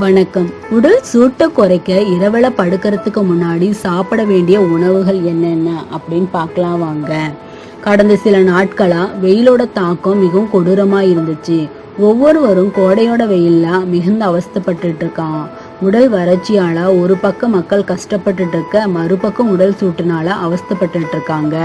வணக்கம். உடல் சூட்டை குறைக்க இரவல படுக்கிறதுக்கு முன்னாடி சாப்பிட வேண்டிய உணவுகள் என்னென்ன அப்படின்னு பார்க்கலாம் வாங்க. கடந்த சில நாட்களா வெயிலோட தாக்கம் மிகவும் கொடூரமா இருந்துச்சு. ஒவ்வொருவரும் கோடையோட வெயில்ல மிகுந்த அவஸ்தைப்பட்டுட்டு இருக்கான். உடல் வறட்சியால ஒரு பக்கம் மக்கள் கஷ்டப்பட்டுட்டு இருக்க மறுபக்கம் உடல் சூட்டுனால அவஸ்தைப்பட்டுட்டு இருக்காங்க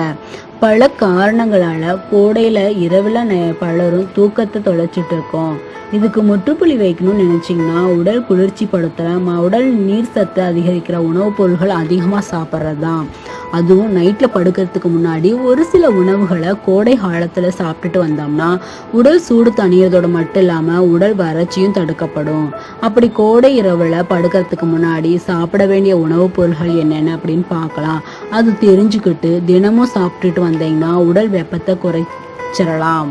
பல காரணங்களால கோடையில இரவுல பலரும் தூக்கத்தை தொலைச்சிட்டு இருக்கோம் இதுக்கு முற்றுப்புள்ளி வைக்கணும்னு நினைச்சீங்கன்னா உடல் குளிர்ச்சி படுத்துற உடல் நீர் சத்து அதிகரிக்கிற உணவுப் பொருட்கள் அதிகமாக சாப்பிட்றது தான் அதுவும் நைட்டில் படுக்கிறதுக்கு முன்னாடி ஒரு சில உணவுகளை கோடை காலத்தில் சாப்பிட்டுட்டு வந்தோம்னா உடல் சூடு தணியதோட மட்டும் இல்லாமல் உடல் வறட்சியும் தடுக்கப்படும். அப்படி கோடை இரவில் படுக்கிறதுக்கு முன்னாடி சாப்பிட வேண்டிய உணவுப் பொருட்கள் என்னென்ன அப்படின்னு பார்க்கலாம். அது தெரிஞ்சுக்கிட்டு தினமும் சாப்பிட்டுட்டு வந்தீங்கன்னா உடல் வெப்பத்தை குறைச்சிடலாம்.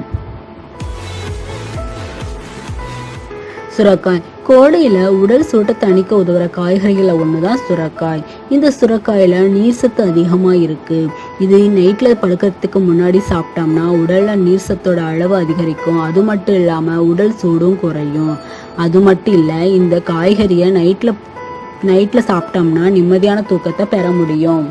சுரக்காய் கோடையில் உடல் சூட்டை தணிக்க உதவுற ஒன்று தான் சுரக்காய். இந்த சுரக்காயில் நீர் சத்து அதிகமாக இருக்கு. இது நைட்டில் படுக்கிறதுக்கு முன்னாடி சாப்பிட்டோம்னா உடலில் நீர் சத்தோட அளவு அதிகரிக்கும். அது மட்டும் இல்லாமல் உடல் சூடும் குறையும். அது மட்டும் இல்லை இந்த காய்கறியை நைட்டில் நைட்டில் சாப்பிட்டோம்னா நிம்மதியான தூக்கத்தை பெற முடியும்.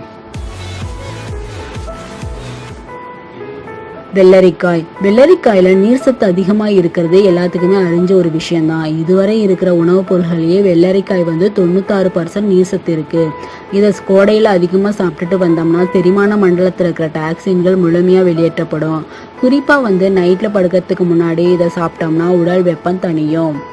வெள்ளரிக்காய். வெள்ளரிக்காயில நீர் சத்து அதிகமா இருக்கிறது எல்லாத்துக்குமே அறிஞ்ச ஒரு விஷயம்தான். இதுவரை இருக்கிற உணவுப் பொருள்களையே வெள்ளரிக்காய் வந்து தொண்ணூத்தாறு பர்சன்ட் நீர் சத்து இருக்கு. இதை கோடையில அதிகமா சாப்பிட்டுட்டு வந்தோம்னா தெரிமான மண்டலத்தில் இருக்கிற டாக்ஸின்கள் முழுமையா வெளியேற்றப்படும். குறிப்பா வந்து நைட்ல படுக்கிறதுக்கு முன்னாடி இதை சாப்பிட்டோம்னா உடல் வெப்பம் தனியும்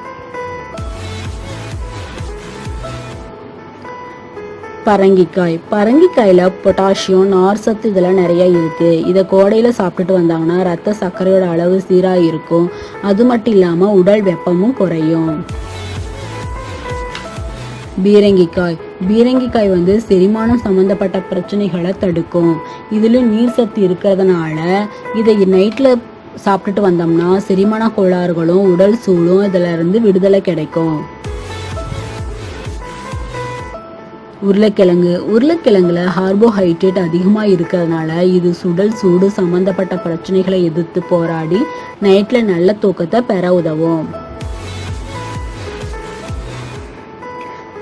பரங்கிக்காய். பரங்கிக்காயில் பொட்டாசியம் நார் சத்து இதெல்லாம் நிறைய இருக்குது இதை கோடையில் சாப்பிட்டுட்டு வந்தாங்கன்னா ரத்த சர்க்கரையோட அளவு சீராக இருக்கும் அது மட்டும் இல்லாமல் உடல் வெப்பமும் குறையும். பீரங்கிக்காய். பீரங்கிக்காய் வந்து செரிமானம் சம்மந்தப்பட்ட பிரச்சனைகளை தடுக்கும். இதில் நீர் சத்து இருக்கிறதுனால இதை நைட்டில் சாப்பிட்டுட்டு வந்தோம்னா செரிமான கோளாறுகளும் உடல் சூடும் இதில் இருந்து விடுதலை கிடைக்கும். உருளைக்கிழங்கு. உருளைக்கிழங்குல கார்போஹைட்ரேட் அதிகமாக இருக்கிறதுனால இது சுடல் சூடு சம்மந்தப்பட்ட பிரச்சனைகளை எதிர்த்து போராடி நைட்டில் நல்ல தூக்கத்தை பெற உதவும்.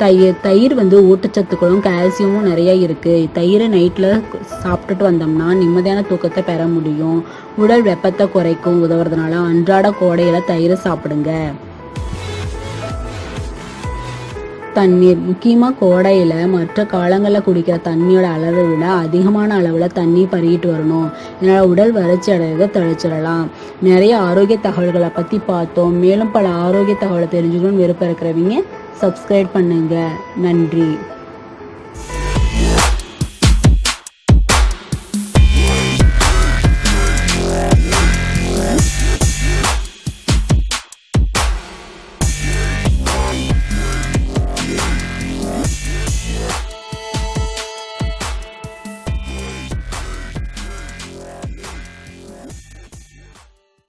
தயிர் தயிர் வந்து ஊட்டச்சத்துக்களும் கால்சியமும் நிறைய இருக்கு. தயிரை நைட்டில் சாப்பிட்டுட்டு வந்தோம்னா நிம்மதியான தூக்கத்தை பெற முடியும். உடல் வெப்பத்தை குறைக்கும். உதவுறதுனால அன்றாட கோடையில தயிரை சாப்பிடுங்க. தண்ணீர் முக்கியமாக கோடையில் மற்ற காலங்களில் குடிக்கிற தண்ணியோட அளவை விட அதிகமான அளவில் தண்ணி பருகிட்டு வரணும். இதனால் உடல் வறட்சி அடையதை தழைச்சிடலாம் நிறைய ஆரோக்கிய தகவல்களை பற்றி பார்த்தோம். மேலும் பல ஆரோக்கிய தகவலை தெரிஞ்சுக்கணும்னு விருப்பம் இருக்கிறவங்க சப்ஸ்கிரைப் பண்ணுங்கள் நன்றி.